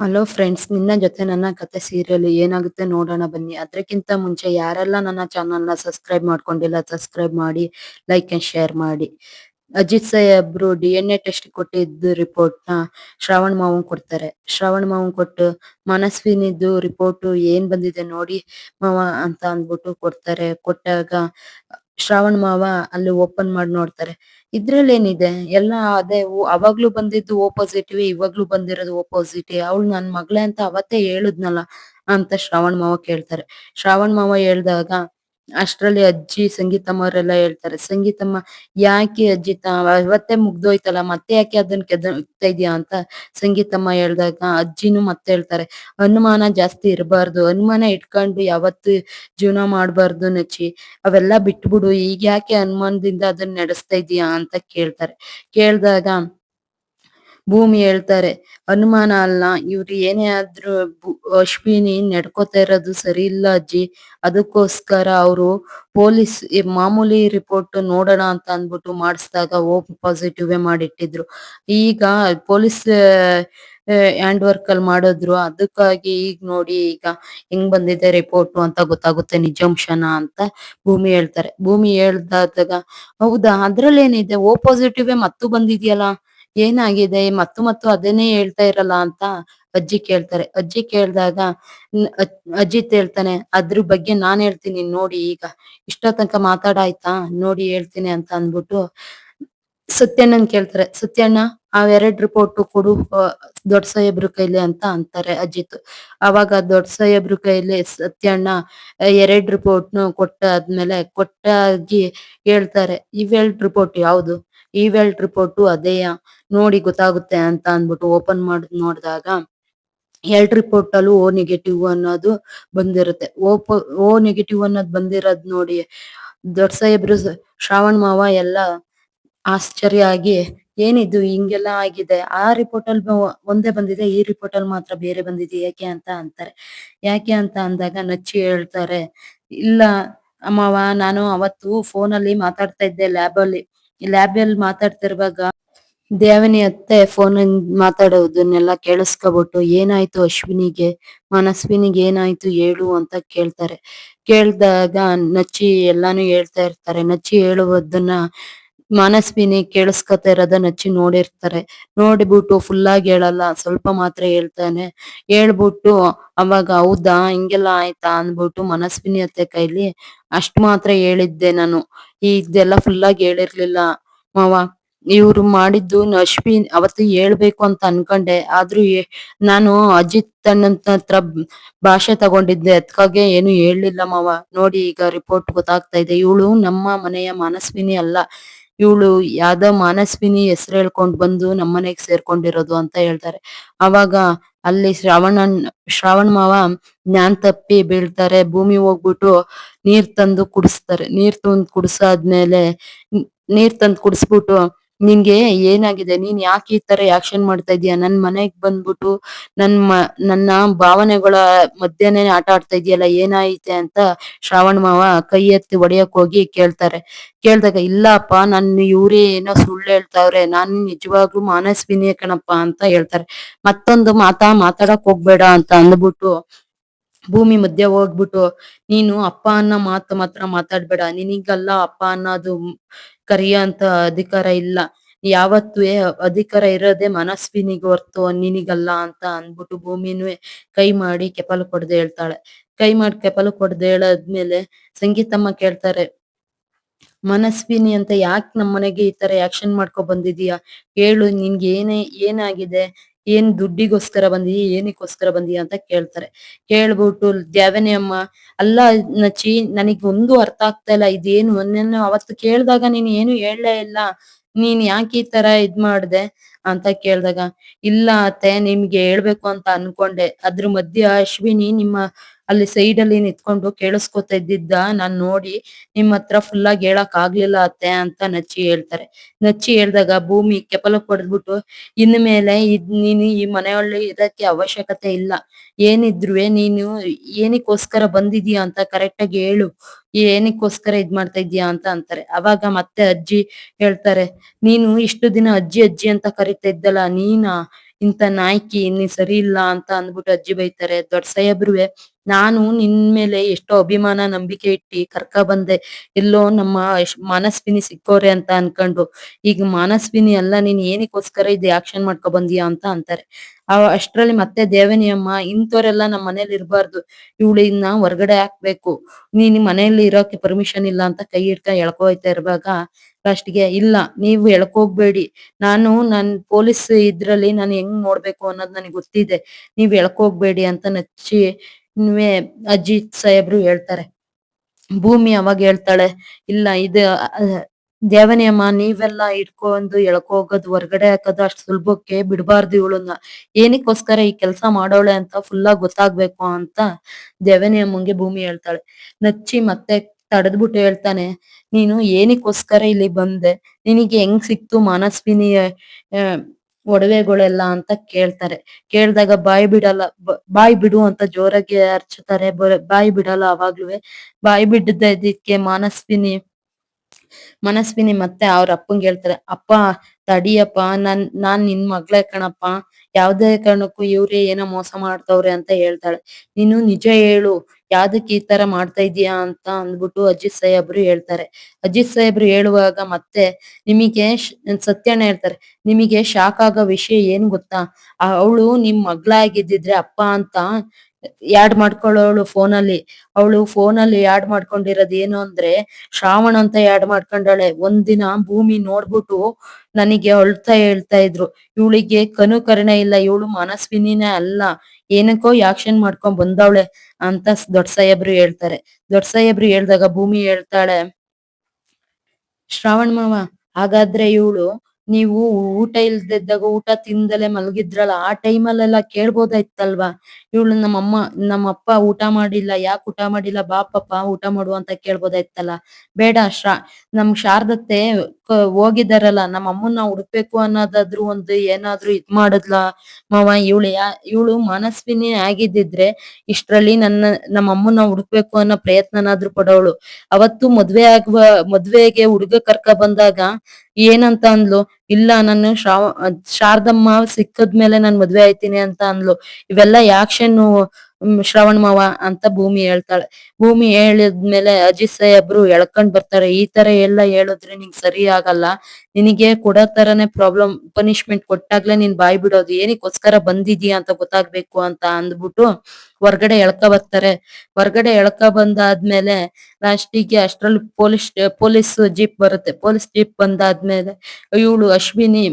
Hello friends ನಿನ್ನ ಜೊತೆ ನನ್ನ ಕತೆ ಸೀರಿಯಲ್ ಏನಾಗುತ್ತೆ ನೋಡೋಣ ಬನ್ನಿ. ಅದಕ್ಕಿಂತ ಮುಂಚೆ ಯಾರೆಲ್ಲ ನನ್ನ ಚಾನಲ್ನ ಸಬ್ಸ್ಕ್ರೈಬ್ ಮಾಡ್ಕೊಂಡಿಲ್ಲ ಸಬ್ಸ್ಕ್ರೈಬ್ ಮಾಡಿ ಲೈಕ್ ಅಂಡ್ ಶೇರ್ ಮಾಡಿ. ಅಜಿತ್ ಸಾಹೇಬ್ರು ಡಿ ಎನ್ ಎ ಟೆಸ್ಟ್ ಕೊಟ್ಟಿದ್ದು ರಿಪೋರ್ಟ್ನ ಶ್ರಾವಣ್ ಮಾವನ್ ಕೊಡ್ತಾರೆ. ಶ್ರಾವಣ್ ಮಾವನ್ ಕೊಟ್ಟು ಮನಸ್ವಿನಿದ್ದು ರಿಪೋರ್ಟ್ ಏನ್ ಬಂದಿದೆ ನೋಡಿ ಮಾವ ಅಂತ ಅಂದ್ಬಿಟ್ಟು ಕೊಡ್ತಾರೆ. ಕೊಟ್ಟಾಗ ಶ್ರಾವಣ್ ಮಾವ ಅಲ್ಲಿ ಓಪನ್ ಮಾಡಿ ನೋಡ್ತಾರೆ. ಇದ್ರಲ್ಲಿ ಏನಿದೆ ಎಲ್ಲ ಅದೇ ಅವಾಗ್ಲೂ ಬಂದಿದ್ದು ಓಪೋಸಿಟ್ ಇವಾಗ್ಲೂ ಬಂದಿರೋದು ಓ ಪಾಸಿಟಿವ್ ಅವಳು ನನ್ ಮಗಳೇ ಅಂತ ಅವತ್ತೇ ಹೇಳಿದ್ನಲ್ಲ ಅಂತ ಶ್ರಾವಣ ಮಾವ ಕೇಳ್ತಾರೆ. ಶ್ರಾವಣ ಮಾವ ಹೇಳ್ದಾಗ ಅಷ್ಟ್ರಲ್ಲಿ ಅಜ್ಜಿ, ಸಂಗೀತಮ್ಮ ಅವರೆಲ್ಲ ಹೇಳ್ತಾರೆ, ಸಂಗೀತಮ್ಮ, ಯಾಕೆ ಅಜ್ಜಿ ಅವತ್ತೇ ಮುಗ್ದೋಯ್ತಲ್ಲ, ಮತ್ತೆ ಯಾಕೆ ಅದನ್ನ ಇದೀಯಾ? ಅಂತ ಸಂಗೀತಮ್ಮ ಹೇಳ್ದಾಗ, ಅಜ್ಜಿನೂ ಮತ್ತೆ ಹೇಳ್ತಾರೆ, ಅನುಮಾನ ಜಾಸ್ತಿ ಇರಬಾರ್ದು, ಅನುಮಾನ ಇಟ್ಕೊಂಡು ಯಾವತ್ತು ಜೀವನ ಮಾಡಬಾರ್ದು ನಚ್ಚಿ, ಅವೆಲ್ಲ ಬಿಟ್ಬಿಡು, ಈಗ ಯಾಕೆ ಅನುಮಾನದಿಂದ ಅದನ್ನ ನಡೆಸ್ತಾ ಇದೀಯಾ? ಅಂತ ಕೇಳ್ತಾರೆ. ಕೇಳ್ದಾಗ ಭೂಮಿ ಹೇಳ್ತಾರೆ. ಅನುಮಾನ ಅಲ್ಲ, ಇವ್ರು ಏನೇ ಆದ್ರೂ ಅಶ್ವಿನಿ ನಡ್ಕೋತಾ ಇರೋದು ಸರಿ ಇಲ್ಲ ಅಜ್ಜಿ. ಅದಕ್ಕೋಸ್ಕರ ಅವರು ಪೊಲೀಸ್ ಮಾಮೂಲಿ ರಿಪೋರ್ಟ್ ನೋಡೋಣ ಅಂತ ಅಂದ್ಬಿಟ್ಟು ಮಾಡಿಸಿದಾಗ ಓ ಪಾಸಿಟಿವ್ ಮಾಡಿಟ್ಟಿದ್ರು. ಈಗ ಪೊಲೀಸ್ ಹ್ಯಾಂಡ್ ವರ್ಕ್ ಅಲ್ಲಿ ಮಾಡಿದ್ರು. ಅದಕ್ಕಾಗಿ ಈಗ ನೋಡಿ ಈಗ ಹೆಂಗ್ ಬಂದಿದೆ ರಿಪೋರ್ಟ್ ಅಂತ ಗೊತ್ತಾಗುತ್ತೆ. ನಿಜಾಂಶನ ಅಂತ ಭೂಮಿ ಹೇಳ್ತಾರೆ. ಭೂಮಿ ಹೇಳ್ದಾದಾಗ, ಹೌದಾ, ಅದ್ರಲ್ಲೇನಿದೆ? ಓ ಪಾಸಿಟಿವ್ ಮತ್ತೂ ಬಂದಿದ್ಯಲ್ಲ? ಏನಾಗಿದೆ? ಮತ್ತು ಮತ್ತು ಅದನ್ನೇ ಹೇಳ್ತಾ ಇರಲ್ಲ ಅಂತ ಅಜ್ಜಿ ಕೇಳ್ತಾರೆ. ಅಜ್ಜಿ ಕೇಳ್ದಾಗ ಅಜ್ಜಿ ಹೇಳ್ತಾನೆ, ಅದ್ರ ಬಗ್ಗೆ ನಾನ್ ಹೇಳ್ತೀನಿ ನೋಡಿ ಈಗ. ಇಷ್ಟ ತನಕ ಮಾತಾಡಾಯ್ತಾ? ನೋಡಿ ಹೇಳ್ತೀನಿ ಅಂತ ಅಂದ್ಬಿಟ್ಟು ಸತ್ಯಣ್ಣನ್ ಕೇಳ್ತಾರೆ. ಸತ್ಯಣ್ಣ, ಅವೆರಡ್ ರಿಪೋರ್ಟ್ ಕೊಡು ದೊಡ್ಡ ಸಾಹೇಬ್ರ ಕೈಲಿ ಅಂತ ಅಂತಾರೆ ಅಜಿತ್. ಅವಾಗ ದೊಡ್ಡ ಸಾಹೇಬ್ರ ಕೈಲಿ ಸತ್ಯಣ್ಣ ಎರಡು ರಿಪೋರ್ಟ್ ಕೊಟ್ಟಾದ್ಮೇಲೆ ಕೊಟ್ಟಾಗಿ ಹೇಳ್ತಾರೆ. ಇವೆರಡ್ ರಿಪೋರ್ಟ್ ಯಾವ್ದು? ಇವೆರಡ್ ರಿಪೋರ್ಟ್ ಅದೇಯ ನೋಡಿ ಗೊತ್ತಾಗುತ್ತೆ ಅಂತ ಅಂದ್ಬಿಟ್ಟು ಓಪನ್ ಮಾಡಿ, ನೋಡಿದಾಗ ಎಲ್ಟ್ ರಿಪೋರ್ಟ್ ಅಲ್ಲೂ ಓ ನೆಗೆಟಿವ್ ಅನ್ನೋದು ಬಂದಿರುತ್ತೆ. ಓ ಓ ನೆಗೆಟಿವ್ ಅನ್ನೋದು ಬಂದಿರೋದ್ ನೋಡಿ ದೊಡ್ಡ ಸಾಹೇಬ್ರು ಶ್ರಾವಣ್ ಮಾವ ಎಲ್ಲ ಆಶ್ಚರ್ಯ ಆಗಿ ಏನಿದು ಹಿಂಗೆಲ್ಲ ಆಗಿದೆ? ಆ ರಿಪೋರ್ಟ್ ಅಲ್ಲಿ ಒಂದೇ ಬಂದಿದೆ, ಈ ರಿಪೋರ್ಟ್ ಅಲ್ಲಿ ಮಾತ್ರ ಬೇರೆ ಬಂದಿದೆ ಯಾಕೆ ಅಂತ ಅಂತಾರೆ. ಯಾಕೆ ಅಂತ ಅಂದಾಗ ನಚ್ಚಿ ಹೇಳ್ತಾರೆ, ಇಲ್ಲ ಅಮ್ಮವ ನಾನು ಅವತ್ತು ಫೋನ್ ಅಲ್ಲಿ ಮಾತಾಡ್ತಾ ಇದ್ದೆ ಲ್ಯಾಬ್ ಅಲ್ಲಿ. ಲ್ಯಾಬ್ ಅಲ್ಲಿ ಮಾತಾಡ್ತಿರುವಾಗ ದೇವನಿ ಅತ್ತೆ ಫೋನ್ ಮಾತಾಡೋದನ್ನೆಲ್ಲ ಕೇಳಿಸ್ಕೊಬಿಟ್ಟು, ಏನಾಯ್ತು ಅಶ್ವಿನಿಗೆ? ಮನಸ್ವಿನಿಗೆ ಏನಾಯ್ತು ಹೇಳು ಅಂತ ಕೇಳ್ತಾರೆ. ಕೇಳ್ದಾಗ ನಚ್ಚಿ ಎಲ್ಲಾನು ಹೇಳ್ತಾ ಇರ್ತಾರೆ. ನಚ್ಚಿ ಹೇಳುವುದನ್ನ ಮನಸ್ವಿನಿ ಕೇಳಿಸ್ಕೊತಾ ಇರೋದನ್ನ ನಚ್ಚಿ ನೋಡಿರ್ತಾರೆ. ನೋಡಿಬಿಟ್ಟು ಫುಲ್ ಆಗಿ ಹೇಳಲ್ಲ, ಸ್ವಲ್ಪ ಮಾತ್ರ ಹೇಳ್ತಾನೆ. ಹೇಳ್ಬಿಟ್ಟು ಅವಾಗ ಹೌದಾ, ಹಿಂಗೆಲ್ಲ ಆಯ್ತಾ ಅಂದ್ಬಿಟ್ಟು ಮನಸ್ವಿನಿ ಅತ್ತೆ ಕೈಲಿ ಅಷ್ಟ್ ಮಾತ್ರ ಹೇಳಿದ್ದೆ ನಾನು. ಇದೆಲ್ಲ ಫುಲ್ ಆಗಿ ಹೇಳಿರ್ಲಿಲ್ಲ. ಮಾವ, ಇವ್ರು ಮಾಡಿದ್ದು ಅಶ್ವಿನ್ ಅವತ್ತು ಹೇಳ್ಬೇಕು ಅಂತ ಅನ್ಕೊಂಡೆ. ಆದ್ರೂ ನಾನು ಅಜಿತ್ ಅಣ್ಣನ್ ಹತ್ರ ಭಾಷೆ ತಗೊಂಡಿದ್ದೆ. ಅದಕ್ಕಾಗೆ ಏನು ಹೇಳಲಿಲ್ಲ ಮಾವ. ನೋಡಿ ಈಗ ರಿಪೋರ್ಟ್ ಗೊತ್ತಾಗ್ತಾ ಇದೆ. ಇವಳು ನಮ್ಮ ಮನೆಯ ಮನಸ್ವಿನಿ ಅಲ್ಲ. ಇವಳು ಯಾವ್ದೋ ಮಾನಸ್ವಿನಿ ಹೆಸರು ಹೇಳ್ಕೊಂಡ್ ಬಂದು ನಮ್ಮನೆಗ್ ಸೇರ್ಕೊಂಡಿರೋದು ಅಂತ ಹೇಳ್ತಾರೆ. ಅವಾಗ ಅಲ್ಲಿ ಶ್ರಾವಣನ್, ಶ್ರಾವಣ ಮಾವ ಜ್ಞಾನ ತಪ್ಪಿ ಬೀಳ್ತಾರೆ. ಭೂಮಿ ಹೋಗ್ಬಿಟ್ಟು ನೀರ್ ತಂದು ಕುಡಿಸ್ತಾರೆ. ನೀರ್ ತಂದು ಕುಡ್ಸಾದ್ಮೇಲೆ, ನೀರ್ ತಂದು ಕುಡಿಸ್ಬಿಟ್ಟು ನಿನ್ಗೆ ಏನಾಗಿದೆ? ನೀನ್ ಯಾಕೆ ಈ ತರ ಆಕ್ಷನ್ ಮಾಡ್ತಾ ಇದೀಯ? ನನ್ ಮನೆಗ್ ಬಂದ್ಬಿಟ್ಟು ನನ್ ಮ, ನನ್ನ ಭಾವನೆಗಳ ಮಧ್ಯೆನೇ ಆಟ ಆಡ್ತಾ ಇದೀಯಲ್ಲ, ಏನಾಯ್ತೆ ಅಂತ ಶ್ರಾವಣ್ ಮಾವ ಕೈ ಎತ್ತಿ ಹೊಡಿಯಕ್ ಹೋಗಿ ಕೇಳ್ತಾರೆ. ಕೇಳ್ದಾಗ, ಇಲ್ಲಪ್ಪ, ನನ್ ಇವ್ರೇ ಏನೋ ಸುಳ್ಳು ಹೇಳ್ತಾವ್ರೆ, ನಾನ್ ನಿಜವಾಗ್ಲೂ ಮಾನಸ್ವಿನಿಯೇ ಕಣಪ್ಪ ಅಂತ ಹೇಳ್ತಾರೆ. ಮತ್ತೊಂದು ಮಾತಾ ಮಾತಾಡಕ್ ಹೋಗ್ಬೇಡ ಅಂತ ಅಂದ್ಬಿಟ್ಟು ಭೂಮಿ ಮಧ್ಯೆ ಹೋಗ್ಬಿಟ್ಟು, ನೀನು ಅಪ್ಪ ಅನ್ನ ಮಾತು ಮಾತ್ರ ಮಾತಾಡ್ಬೇಡ. ನಿನಗಲ್ಲ ಅಪ್ಪ ಅನ್ನೋದು ಕರಿಯೋ ಅಂತ ಅಧಿಕಾರ ಇಲ್ಲ. ಯಾವತ್ತೂ ಅಧಿಕಾರ ಇರೋದೇ ಮನಸ್ವಿನಿಗೆ ಹೊರ್ತು ನಿನಗಲ್ಲ ಅಂತ ಅಂದ್ಬಿಟ್ಟು ಭೂಮಿನೂ ಕೈ ಮಾಡಿ ಕೆಪಲು ಕೊಡ್ದೆ ಹೇಳ್ತಾಳೆ. ಕೈ ಮಾಡಿ ಕೆಪಲು ಕೊಡ್ದೆ ಹೇಳಾದ್ಮೇಲೆ ಸಂಗೀತಮ್ಮ ಕೇಳ್ತಾರೆ, ಮನಸ್ವಿನಿ ಅಂತ ಯಾಕೆ ನಮ್ಮನೆಗೆ ಈ ತರ ಆಕ್ಷನ್ ಮಾಡ್ಕೊ ಬಂದಿದೀಯಾ? ಹೇಳು ನಿನ್ಗೆ ಏನೇ ಏನಾಗಿದೆ? ಏನ್ ದುಡ್ಡಿಗೋಸ್ಕರ ಬಂದಿ ಏನಕ್ಕೋಸ್ಕರ ಬಂದಿ ಅಂತ ಕೇಳ್ತಾರೆ. ಕೇಳ್ಬಿಟ್ಟು, ದ್ಯಾವನಿ ಅಮ್ಮ, ಅಲ್ಲ ನಚಿ, ನನಗ್ ಒಂದು ಅರ್ಥ ಆಗ್ತಾ ಇಲ್ಲ. ಇದೇನು ಒಂದೇನು ಅವತ್ತು ಕೇಳ್ದಾಗ ನೀನ್ ಏನು ಹೇಳಲೇ ಇಲ್ಲ. ನೀನ್ ಯಾಕೆ ಈ ತರ ಇದ್ ಮಾಡ್ದೆ ಅಂತ ಕೇಳ್ದಾಗ, ಇಲ್ಲ ಅತ್ತೆ, ನಿಮ್ಗೆ ಹೇಳ್ಬೇಕು ಅಂತ ಅನ್ಕೊಂಡೆ. ಅದ್ರ ಮಧ್ಯ ಅಶ್ವಿನಿ ನಿಮ್ಮ ಅಲ್ಲಿ ಸೈಡ್ ಅಲ್ಲಿ ನಿಂತ್ಕೊಂಡು ಕೇಳಿಸ್ಕೊತ ಇದ್ದಿದ್ದ ನಾನ್ ನೋಡಿ ನಿಮ್ ಹತ್ರ ಫುಲ್ ಆಗಿ ಹೇಳಕ್ ಆಗ್ಲಿಲ್ಲ ಅತ್ತೆ ಅಂತ ನಚ್ಚಿ ಹೇಳ್ತಾರೆ. ನಚ್ಚಿ ಹೇಳ್ದಾಗ ಭೂಮಿ ಕೆಪಲ ಕೊಡ್ದ್ಬಿಟ್ಟು ಇನ್ಮೇಲೆ ಇದ್ ನೀನು ಈ ಮನೆಯಲ್ಲಿ ಇರಕ್ಕೆ ಅವಶ್ಯಕತೆ ಇಲ್ಲ. ಏನಿದ್ರುವೆ ನೀನು ಏನಕ್ಕೋಸ್ಕರ ಬಂದಿದೀಯ ಅಂತ ಕರೆಕ್ಟ್ ಆಗಿ ಹೇಳು. ಏನಕ್ಕೋಸ್ಕರ ಇದ್ ಮಾಡ್ತಾ ಇದೀಯಾ ಅಂತ ಅಂತಾರೆ. ಅವಾಗ ಮತ್ತೆ ಅಜ್ಜಿ ಹೇಳ್ತಾರೆ, ನೀನು ಇಷ್ಟು ದಿನ ಅಜ್ಜಿ ಅಜ್ಜಿ ಅಂತ ಕರಿತಾ ಇದ್ದಲ್ಲ, ನೀನಾ? ಇಂತ ನಾಯ್ಕಿ ನೀ ಸರಿ ಇಲ್ಲ ಅಂತ ಅಂದ್ಬಿಟ್ಟು ಅಜ್ಜಿ ಬೈತಾರೆ. ದೊಡ್ಡ ಸಾಹೇಬ್ರುವೆ ನಾನು ನಿನ್ ಮೇಲೆ ಎಷ್ಟೋ ಅಭಿಮಾನ, ನಂಬಿಕೆ ಇಟ್ಟಿ ಕರ್ಕ ಬಂದೆ. ಎಲ್ಲೋ ನಮ್ಮ ಮಾನಸ್ವಿನಿ ಸಿಕ್ಕೋರೆ ಅಂತ ಅನ್ಕೊಂಡು. ಈಗ ಮಾನಸ್ವಿನಿ ಅಲ್ಲ, ನೀನ್ ಏನಕ್ಕೋಸ್ಕರ ಇದು ಆಕ್ಷನ್ ಮಾಡ್ಕೊ ಬಂದಿಯಾ ಅಂತ ಅಂತಾರೆ. ಆ ಅಷ್ಟ್ರಲ್ಲಿ ಮತ್ತೆ ದೇವನಿ ಅಮ್ಮ ಇಂಥವ್ರೆಲ್ಲ ನಮ್ ಮನೇಲಿ ಇವಳು ಇನ್ನ ಹೊರಗಡೆ ಹಾಕ್ಬೇಕು ನೀನ್ ಮನೆಯಲ್ಲಿ ಇರೋಕೆ ಪರ್ಮಿಷನ್ ಇಲ್ಲ ಅಂತ ಕೈ ಹಿಡ್ಕೊಂಡ್ ಎಳ್ಕೋಯ್ತಾ ಇರುವಾಗ ಲಾಸ್ಟ್ಗೆ, ಇಲ್ಲ, ನೀವು ಎಳ್ಕೋಗ್ಬೇಡಿ. ನಾನು, ನನ್ ಪೊಲೀಸ್ ಇದ್ರಲ್ಲಿ ನಾನು ಹೆಂಗ್ ನೋಡ್ಬೇಕು ಅನ್ನೋದು ನನಗೆ ಗೊತ್ತಿದೆ. ನೀವ್ ಎಳ್ಕೊ ಹೋಗ್ಬೇಡಿ ಅಂತ ನಚ್ಚಿ ಅಜ್ಜಿ ಸಾಹೇಬ್ರು ಹೇಳ್ತಾರೆ. ಭೂಮಿ ಅವಾಗ ಹೇಳ್ತಾಳೆ, ಇಲ್ಲ, ಇದು ದೇವನೇ ಅಮ್ಮ ನೀವೆಲ್ಲ ಇಟ್ಕೊಂಡು ಎಳ್ಕೋಗೋದು ಹೊರ್ಗಡೆ ಹಾಕೋದು ಅಷ್ಟು ಸುಲಭಕ್ಕೆ ಬಿಡಬಾರ್ದು ಇವಳನ್ನ. ಏನಕ್ಕೋಸ್ಕರ ಈ ಕೆಲಸ ಮಾಡೋಳೆ ಅಂತ ಫುಲ್ ಗೊತ್ತಾಗ್ಬೇಕು ಅಂತ ದೇವನೇ ಅಮ್ಮಂಗೆ ಭೂಮಿ ಹೇಳ್ತಾಳೆ. ನಚ್ಚಿ ಮತ್ತೆ ತಡೆದ್ಬಿಟ್ಟು ಹೇಳ್ತಾನೆ, ನೀನು ಏನಕ್ಕೋಸ್ಕರ ಇಲ್ಲಿ ಬಂದೆ? ನಿನಗೆ ಹೆಂಗ್ ಸಿಕ್ತು ಮಾನಸ್ವಿನಿ ಒಡವೆಗಳೆಲ್ಲ ಅಂತ ಕೇಳ್ತಾರೆ. ಕೇಳ್ದಾಗ ಬಾಯಿ ಬಿಡಲ್ಲ ಬಾಯಿ ಬಿಡು ಅಂತ ಜೋರಾಗಿ ಹರ್ಚುತ್ತಾರೆ ಬಾಯಿ ಬಿಡಲ್ಲ ಬಾಯಿ ಬಾಯ್ ಬಿಡದಿಕ್ಕೆ ಮಾನಸ್ವಿನಿ, ಮನಸ್ವಿನಿ ಮತ್ತೆ ಅವ್ರ ಅಪ್ಪಂಗೆ ಹೇಳ್ತಾರೆ, ಅಪ್ಪ ತಡಿಯಪ್ಪ, ನನ್, ನಾನ್ ನಿನ್ ಮಗ್ಳೇ ಕಣಪ್ಪ, ಯಾವ್ದೇ ಕಾರಣಕ್ಕೂ ಇವ್ರೆ ಏನೋ ಮೋಸ ಮಾಡ್ತವ್ರೆ ಅಂತ ಹೇಳ್ತಾಳೆ. ನೀನು ನಿಜ ಹೇಳು ಯಾವ್ದಕ್ ಈ ತರ ಮಾಡ್ತಾ ಇದೀಯಾ ಅಂತ ಅಂದ್ಬಿಟ್ಟು ಅಜಿತ್ ಸಾಹೇಬ್ರು ಹೇಳ್ತಾರೆ. ಅಜಿತ್ ಸಾಹೇಬ್ರು ಹೇಳುವಾಗ ಮತ್ತೆ ನಿಮಗೆ ಸತ್ಯಣ್ಣ ಹೇಳ್ತಾರೆ, ನಿಮಗೆ ಶಾಕ್ ಆಗೋ ವಿಷಯ ಏನ್ ಗೊತ್ತಾ? ಅವಳು ನಿಮ್ ಮಗ್ಳಾಗಿದ್ದಿದ್ರೆ ಅಪ್ಪ ಅಂತ ಯಾಡ್ ಮಾಡ್ಕೊಳ್ಳೋಳು ಫೋನಲ್ಲಿ ಅವಳು ಫೋನಲ್ಲಿ ಯಾಡ್ ಮಾಡ್ಕೊಂಡಿರೋದ್ ಏನು ಅಂದ್ರೆ ಶ್ರಾವಣ ಅಂತ ಯಾಡ್ ಮಾಡ್ಕೊಂಡಾಳೆ. ಒಂದಿನ ಭೂಮಿ ನೋಡ್ಬಿಟ್ಟು ನನಗೆ ಅಳ್ತಾ ಹೇಳ್ತಾ ಇದ್ರು. ಇವಳಿಗೆ ಕನು ಇಲ್ಲ, ಇವಳು ಮನಸ್ವಿನಿನೇ ಅಲ್ಲ. ಏನಕ್ಕೋ ಯಾಕ್ಷನ್ ಮಾಡ್ಕೊಂಡ್ ಬಂದವಳೆ ಅಂತ ದೊಡ್ಡ ಸಾಹೇಬ್ರು ಹೇಳ್ತಾರೆ. ದೊಡ್ಡ ಸಾಹೇಬ್ರು ಹೇಳ್ದಾಗ ಭೂಮಿ ಹೇಳ್ತಾಳೆ, ಶ್ರಾವಣ ಮಾವ, ಹಾಗಾದ್ರೆ ಇವಳು ನೀವು ಊಟ ಇಲ್ದಿದ್ದಾಗ ಊಟ ತಿಂದಲೆ ಮಲಗಿದ್ರಲ್ಲ, ಆ ಟೈಮಲ್ಲೆಲ್ಲ ಕೇಳ್ಬೋದಾಯ್ತಲ್ವಾ? ಇವಳು ನಮ್ಮಮ್ಮ, ನಮ್ಮಪ್ಪ ಊಟ ಮಾಡಿಲ್ಲ, ಯಾಕೆ ಊಟ ಮಾಡಿಲ್ಲ, ಬಾ ಊಟ ಮಾಡು ಅಂತ ಕೇಳ್ಬೋದಾಯ್ತಲ್ಲ. ಬೇಡ ಶ್ರಾ, ನಮ್ ಶಾರದತ್ತೆ ಹೋಗಿದಾರಲ್ಲ, ನಮ್ಮ ಅಮ್ಮನ್ನ ಹುಡುಕ್ಬೇಕು ಅನ್ನೋದಾದ್ರು ಒಂದು ಏನಾದ್ರು ಇದ್ ಮಾಡದ್ಲ ಮಾವ, ಇವಳು ಇವಳು ಮನಸ್ವಿನಿ ಆಗಿದ್ದಿದ್ರೆ ಇಷ್ಟರಲ್ಲಿ ನನ್ನ, ನಮ್ಮ ಅಮ್ಮನ್ನ ಹುಡುಕ್ಬೇಕು ಅನ್ನೋ ಪ್ರಯತ್ನನಾದ್ರೂ ಪಡೋಳು. ಅವತ್ತು ಮದ್ವೆ ಆಗುವ, ಮದ್ವೆಗೆ ಹುಡುಗ ಕರ್ಕ ಬಂದಾಗ ಏನಂತ ಅಂದ್ಲು, ಇಲ್ಲ ನಾನು ಅದ್ ಶಾರದಮ್ಮ ಸಿಕ್ಕದ್ಮೇಲೆ ನಾನ್ ಮದ್ವೆ ಆಯ್ತೀನಿ ಅಂತ ಅಂದ್ಲು. ಇವೆಲ್ಲ ಯಾಕ್ಷನ್ ಶ್ರವಣ್ ಮಾವ ಅಂತ ಭೂಮಿ ಹೇಳ್ತಾಳೆ. ಭೂಮಿ ಹೇಳಿದ್ಮೇಲೆ ಅಜಿತ್ ಸಾಹೇಬ್ರು ಎಳ್ಕೊಂಡ್ ಬರ್ತಾರೆ. ಈ ತರ ಎಲ್ಲ ಹೇಳಿದ್ರೆ ನಿಂಗ್ ಸರಿ ಆಗಲ್ಲ. ನಿನಗೆ ಕೊಡೋ ತರನೇ ಪ್ರಾಬ್ಲಮ್ ಪನಿಷ್ಮೆಂಟ್ ಕೊಟ್ಟಾಗ್ಲೇ ನೀನ್ ಬಾಯ್ ಬಿಡೋದು. ಏನಕ್ಕೋಸ್ಕರ ಬಂದಿದೀಯ ಅಂತ ಗೊತ್ತಾಗ್ಬೇಕು ಅಂತ ಅಂದ್ಬಿಟ್ಟು ಹೊರ್ಗಡೆ ಎಳ್ಕ ಬರ್ತಾರೆ. ಹೊರ್ಗಡೆ ಎಳ್ಕ ಬಂದಾದ್ಮೇಲೆ ಲಾಸ್ಟಿಗೆ ಅಷ್ಟ್ರಲ್ಲಿ ಪೊಲೀಸ್ ಪೊಲೀಸ್ ಜೀಪ್ ಬರುತ್ತೆ. ಪೊಲೀಸ್ ಜೀಪ್ ಬಂದಾದ್ಮೇಲೆ ಇವಳು ಅಶ್ವಿನಿ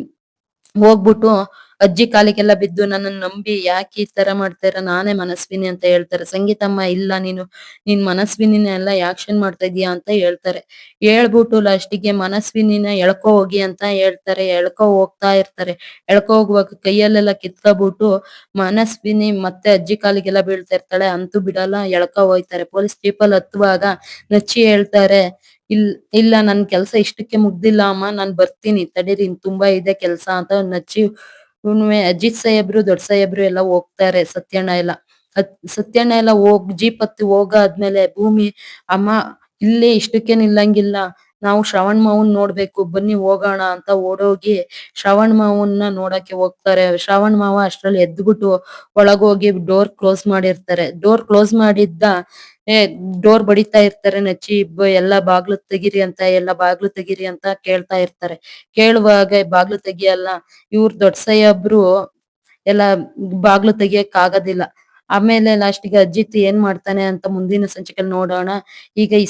ಹೋಗ್ಬಿಟ್ಟು ಅಜ್ಜಿ ಕಾಲಿಗೆಲ್ಲ ಬಿದ್ದು ನನ್ನನ್ನು ನಂಬಿ ಯಾಕೆ ಈ ತರ ಮಾಡ್ತಾರ ನಾನೇ ಮನಸ್ವಿನಿ ಅಂತ ಹೇಳ್ತಾರೆ. ಸಂಗೀತಮ್ಮ, ಇಲ್ಲ ನೀನು, ನಿನ್ ಮನಸ್ವಿನಿನ ಎಲ್ಲ ಆಕ್ಷನ್ ಮಾಡ್ತಾ ಇದೀಯಾ ಅಂತ ಹೇಳ್ತಾರೆ. ಹೇಳ್ಬಿಟ್ಟು ಲಾಸ್ಟಿಗೆ ಮನಸ್ವಿನಿನ ಎಳ್ಕೊ ಹೋಗಿ ಅಂತ ಹೇಳ್ತಾರೆ. ಎಳ್ಕೊ ಹೋಗ್ತಾ ಇರ್ತಾರೆ. ಎಳ್ಕೊ ಹೋಗುವಾಗ ಕೈಯಲ್ಲೆಲ್ಲ ಕಿತ್ಕೊಬಿಟ್ಟು ಮನಸ್ವಿನಿ ಮತ್ತೆ ಅಜ್ಜಿ ಕಾಲಿಗೆಲ್ಲ ಬೀಳ್ತಾ ಇರ್ತಾಳೆ. ಅಂತೂ ಬಿಡಲ್ಲ, ಎಳ್ಕೊ ಹೋಯ್ತಾರೆ ಪೊಲೀಸ್ ಪೀಪಲ್ ಹತ್ತುವಾಗ ನಚ್ಚಿ ಹೇಳ್ತಾರೆ, ಇಲ್, ಇಲ್ಲ ನನ್ ಕೆಲ್ಸ ಇಷ್ಟಕ್ಕೆ ಮುಗ್ದಿಲ್ಲ ಅಮ್ಮ, ನಾನ್ ಬರ್ತೀನಿ. ತಡೀರಿ ತುಂಬಾ ಇದೆ ಕೆಲ್ಸ ಅಂತ ನಚ್ಚಿ ಇವ್ನುವೆ ಅಜಿತ್ ಸಾಹೇಬ್ರು, ದೊಡ್ಡ ಸಾಹೇಬ್ರು ಎಲ್ಲ ಹೋಗ್ತಾರೆ, ಸತ್ಯಣ್ಣ ಎಲ್ಲ. ಸತ್ಯಣ್ಣ ಎಲ್ಲ ಹೋಗ್, ಜೀಪ್ ಹತ್ತಿ ಹೋಗಾದ್ಮೇಲೆ ಭೂಮಿ, ಅಮ್ಮ ಇಲ್ಲಿ ಇಷ್ಟಕ್ಕೆ ನಿಲ್ಲಂಗಿಲ್ಲ ನಾವು ಶ್ರವಣ್ ಮಾವನ್ ನೋಡ್ಬೇಕು, ಬನ್ನಿ ಹೋಗೋಣ ಅಂತ ಓಡೋಗಿ ಶ್ರವಣ್ ಮಾವನ್ನ ನೋಡಕ್ಕೆ ಹೋಗ್ತಾರೆ. ಶ್ರವಣ್ ಮಾವ ಅಷ್ಟ್ರಲ್ಲಿ ಎದ್ಬಿಟ್ಟು ಒಳಗೋಗಿ ಡೋರ್ ಕ್ಲೋಸ್ ಮಾಡಿರ್ತಾರೆ. ಡೋರ್ ಕ್ಲೋಸ್ ಮಾಡಿದ್ದ ಡೋರ್ ಬಡಿತಾ ಇರ್ತಾರೆ ನಚ್ಚಿ ಎಲ್ಲ ಬಾಗ್ಲು ತೆಗೀರಿ ಅಂತ, ಎಲ್ಲ ಬಾಗ್ಲು ತೆಗೀರಿ ಅಂತ ಕೇಳ್ತಾ ಇರ್ತಾರೆ. ಕೇಳುವಾಗ ಬಾಗ್ಲು ತೆಗಿಯಲ್ಲ, ಇವ್ರ ದೊಡ್ಡ ಸಾಹೇಬ್ರು ಎಲ್ಲ ಬಾಗ್ಲು ತೆಗಿಯಕ್ ಆಗೋದಿಲ್ಲ ಆಮೇಲೆ ಲಾಸ್ಟಿಗೆ ಅಜ್ಜಿತ್ ಏನ್ ಮಾಡ್ತಾನೆ ಅಂತ ಮುಂದಿನ ಸಂಚಿಕೆಯಲ್ಲಿ ನೋಡೋಣ. ಈಗ ಈ